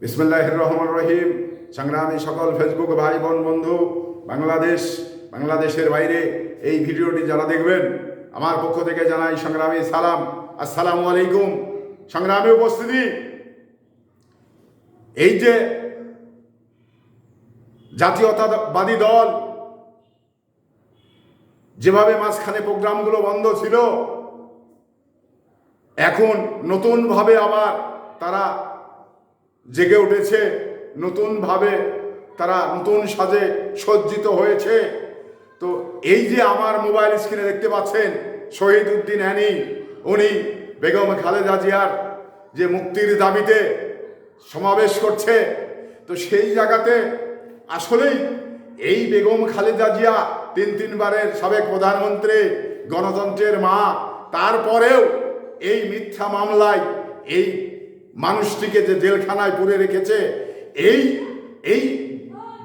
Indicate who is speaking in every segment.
Speaker 1: বিসমুল্লাহ রহমান রহিম। সংগ্রামী সকল ফেসবুক ভাই বোন বন্ধু, বাংলাদেশ, বাংলাদেশের বাইরে এই ভিডিওটি যারা দেখবেন, আমার পক্ষ থেকে জানাই সংগ্রামী সালাম। আসসালামু আলাইকুম। সংগ্রামী উপস্থিতি, এই যে জাতীয়তাবাদী দল, যেভাবে মাঝখানে প্রোগ্রামগুলো বন্ধ ছিল, এখন নতুনভাবে আবার তারা জেগে উঠেছে, নতুনভাবে তারা নতুন সাজে সজ্জিত হয়েছে। তো এই যে আমার মোবাইল স্ক্রিনে দেখতে পাচ্ছেন, শহীদ উদ্দিন অ্যানি, উনি বেগম খালেদা জিয়ার যে মুক্তির দাবিতে সমাবেশ করছে, তো সেই জায়গাতে আসলেই এই বেগম খালেদা জিয়া তিন তিনবারের সাবেক প্রধানমন্ত্রী, গণতন্ত্রের মা, তারপরেও এই মিথ্যা মামলায়, এই মানুষটিকে যে জেলখানায় পুরে রেখেছে, এই এই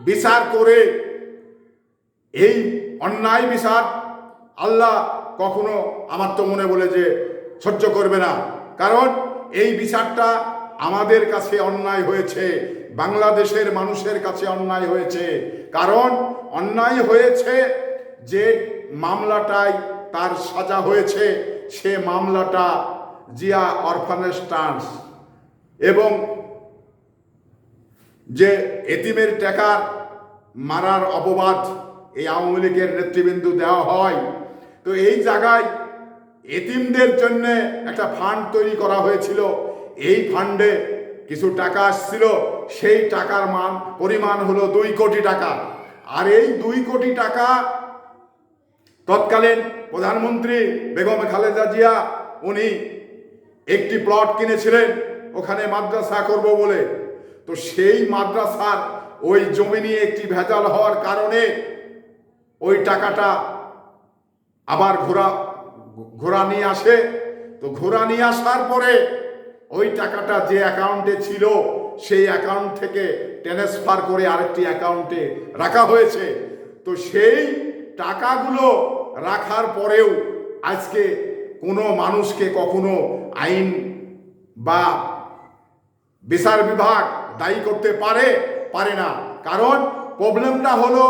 Speaker 1: বিচার করে, এই অন্যায় বিচার আল্লাহ কখনো আমার তো মনে বলে যে সহ্য করবে না। কারণ এই বিচারটা আমাদের কাছে অন্যায় হয়েছে, বাংলাদেশের মানুষের কাছে অন্যায় হয়েছে। কারণ অন্যায় হয়েছে যে মামলাটায় তার সাজা হয়েছে, সে মামলাটা জিয়া অরফানেজ ট্রান্স। এবং যে এতিমের টাকার মারার অপবাদ এই আওয়ামী লীগের নেতৃবৃন্দ দেওয়া হয়, তো এই জায়গায় এতিমদের জন্য একটা ফান্ড তৈরি করা হয়েছিল। এই ফান্ডে কিছু টাকা আসছিল, সেই টাকার মান, পরিমাণ হলো দুই কোটি টাকা। আর এই দুই কোটি টাকা তৎকালীন প্রধানমন্ত্রী বেগম খালেদা জিয়া, উনি একটি প্লট কিনেছিলেন। ওখানে মাদ্রাসা করব বলে। তো সেই মাদ্রাসার ওই জমি নিয়ে একটি ভেজাল হওয়ার কারণে ওই টাকাটা আবার ঘোরা ঘোরা নিয়ে আসে। তো ঘোরা নিয়ে আসার পরে ওই টাকাটা যে অ্যাকাউন্টে ছিল, সেই অ্যাকাউন্ট থেকে ট্রান্সফার করে আরেকটি অ্যাকাউন্টে রাখা হয়েছে। তো সেই টাকাগুলো রাখার পরেও আজকে কোনো মানুষকে কখনো আইন বা বিচার বিভাগ দায়ী করতে পারে পারে না। কারণ প্রবলেমটা হলো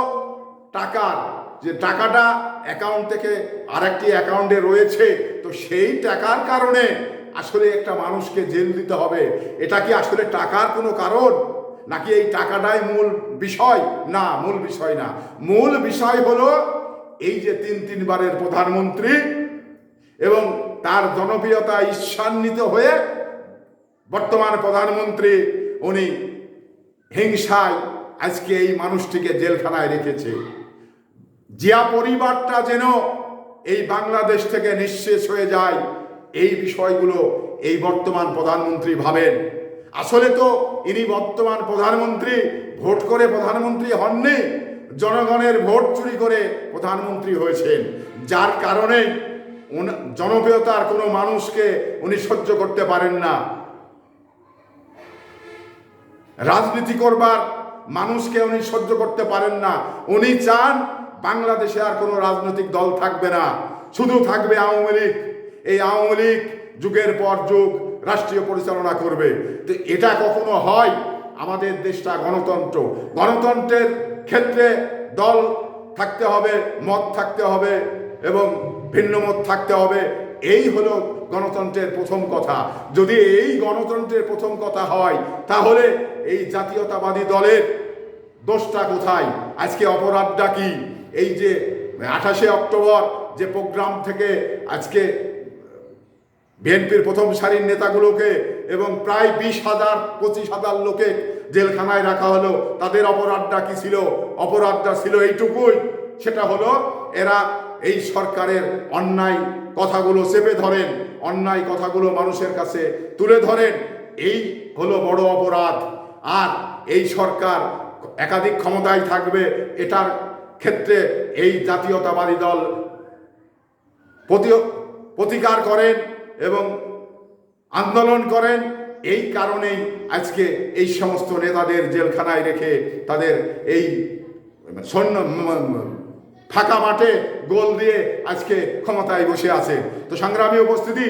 Speaker 1: টাকার। যে টাকাটা অ্যাকাউন্ট থেকে আরেকটি অ্যাকাউন্টে রয়েছে, তো সেই টাকার কারণে আসলে একটা মানুষকে জেল দিতে হবে। এটা কি আসলে টাকার কোনো কারণ? নাকি এই টাকাটাই মূল বিষয়? না, মূল বিষয় না। মূল বিষয় হলো এই যে তিন, তিনবারের প্রধানমন্ত্রী এবং তার জনপ্রিয়তা ঈর্ষান্বিত হয়ে বর্তমান প্রধানমন্ত্রী, উনি হিংসায় আজকে এই মানুষটিকে জেলখানায় রেখেছে। জিয়া পরিবারটা যেন এই বাংলাদেশ থেকে নিঃশেষ হয়ে যায়, এই বিষয়গুলো এই বর্তমান প্রধানমন্ত্রী ভাবেন। আসলে তো ইনি বর্তমান প্রধানমন্ত্রী, ভোট করে প্রধানমন্ত্রী হননি, জনগণের ভোট চুরি করে প্রধানমন্ত্রী হয়েছেন। যার কারণে জনপ্রিয়তার কোনো মানুষকে উনি সহ্য করতে পারেন না। রাজনীতি করবার মানুষকে উনি সহ্য করতে পারেন না। উনি চান বাংলাদেশে আর কোনো রাজনৈতিক দল থাকবে না। শুধু থাকবে আওয়ামী লীগ। এই আওয়ামী লীগ যুগের পর যুগ রাষ্ট্রীয় পরিচালনা করবে। তো এটা কখনো হয়? আমাদের দেশটা গণতন্ত্র। গণতন্ত্রের ক্ষেত্রে দল থাকতে হবে, মত থাকতে হবে এবং ভিন্ন মত থাকতে হবে। এই হলো গণতন্ত্রের প্রথম কথা। যদি এই গণতন্ত্রের প্রথম কথা হয়, তাহলে এই জাতীয়তাবাদী দলের দোষটা কোথায়? আজকে অপরাধটা কি? এই যে আঠাশে অক্টোবর যে প্রোগ্রাম থেকে আজকে বিএনপির প্রথম সারির নেতাগুলোকে এবং প্রায় বিশ হাজার, পঁচিশ হাজার লোকে জেলখানায় রাখা হলো, তাদের অপরাধটা কি ছিল? অপরাধটা ছিল এইটুকুই। সেটা হলো এরা এই সরকারের অন্যায় কথাগুলো চেপে ধরেন, অন্যায় কথাগুলো মানুষের কাছে তুলে ধরেন। এই হলো বড় অপরাধ। আর এই সরকার একাধিক ক্ষমতায় থাকবে, এটার ক্ষেত্রে এই জাতীয়তাবাদী দল প্রতি- প্রতিকার করেন এবং আন্দোলন করেন। এই কারণেই আজকে এই সমস্ত নেতাদের জেলখানায় রেখে তাদের এই সৈন্য ফাঁকা মাঠে গোল দিয়ে আজকে ক্ষমতায় বসে আছে। তো সংগ্রামী উপস্থিতি,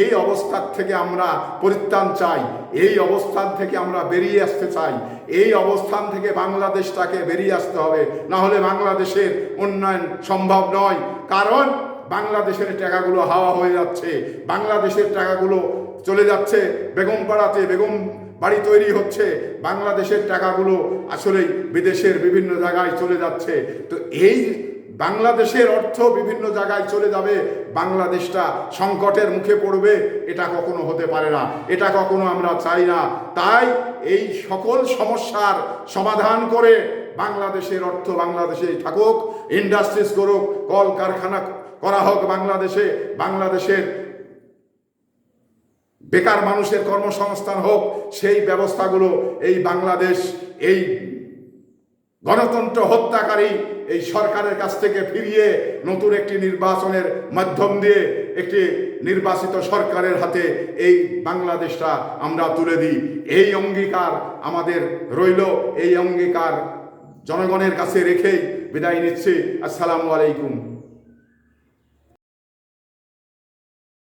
Speaker 1: এই অবস্থার থেকে আমরা পরিত্রাণ চাই, এই অবস্থান থেকে আমরা বেরিয়ে আসতে চাই, এই অবস্থান থেকে বাংলাদেশটাকে বেরিয়ে আসতে হবে। না হলে বাংলাদেশের উন্নয়ন সম্ভব নয়, কারণ বাংলাদেশের টাকাগুলো হাওয়া হয়ে যাচ্ছে, বাংলাদেশের টাকাগুলো চলে যাচ্ছে বেগম পাড়াতে বেগম বাড়ি তৈরি হচ্ছে, বাংলাদেশের টাকাগুলো আসলেই বিদেশের বিভিন্ন জায়গায় চলে যাচ্ছে। তো এই বাংলাদেশের অর্থ বিভিন্ন জায়গায় চলে যাবে, বাংলাদেশটা সংকটের মুখে পড়বে, এটা কখনো হতে পারে না, এটা কখনো আমরা চাই না। তাই এই সকল সমস্যার সমাধান করে বাংলাদেশের অর্থ বাংলাদেশেই থাকুক, ইন্ডাস্ট্রিজ করুক কল কারখানা করা হোক বাংলাদেশে, বাংলাদেশের বেকার মানুষের কর্মসংস্থান হোক, সেই ব্যবস্থাগুলো এই বাংলাদেশ, এই গণতন্ত্র হত্যাকারী এই সরকারের কাছ থেকে ফিরিয়ে নতুন একটি নির্বাচনের মাধ্যম দিয়ে একটি নির্বাচিত সরকারের হাতে এই বাংলাদেশটা আমরা তুলে দিই। এই অঙ্গীকার আমাদের রইল। এই অঙ্গীকার জনগণের কাছে রেখেই বিদায় নিচ্ছি। আসসালামু আলাইকুম।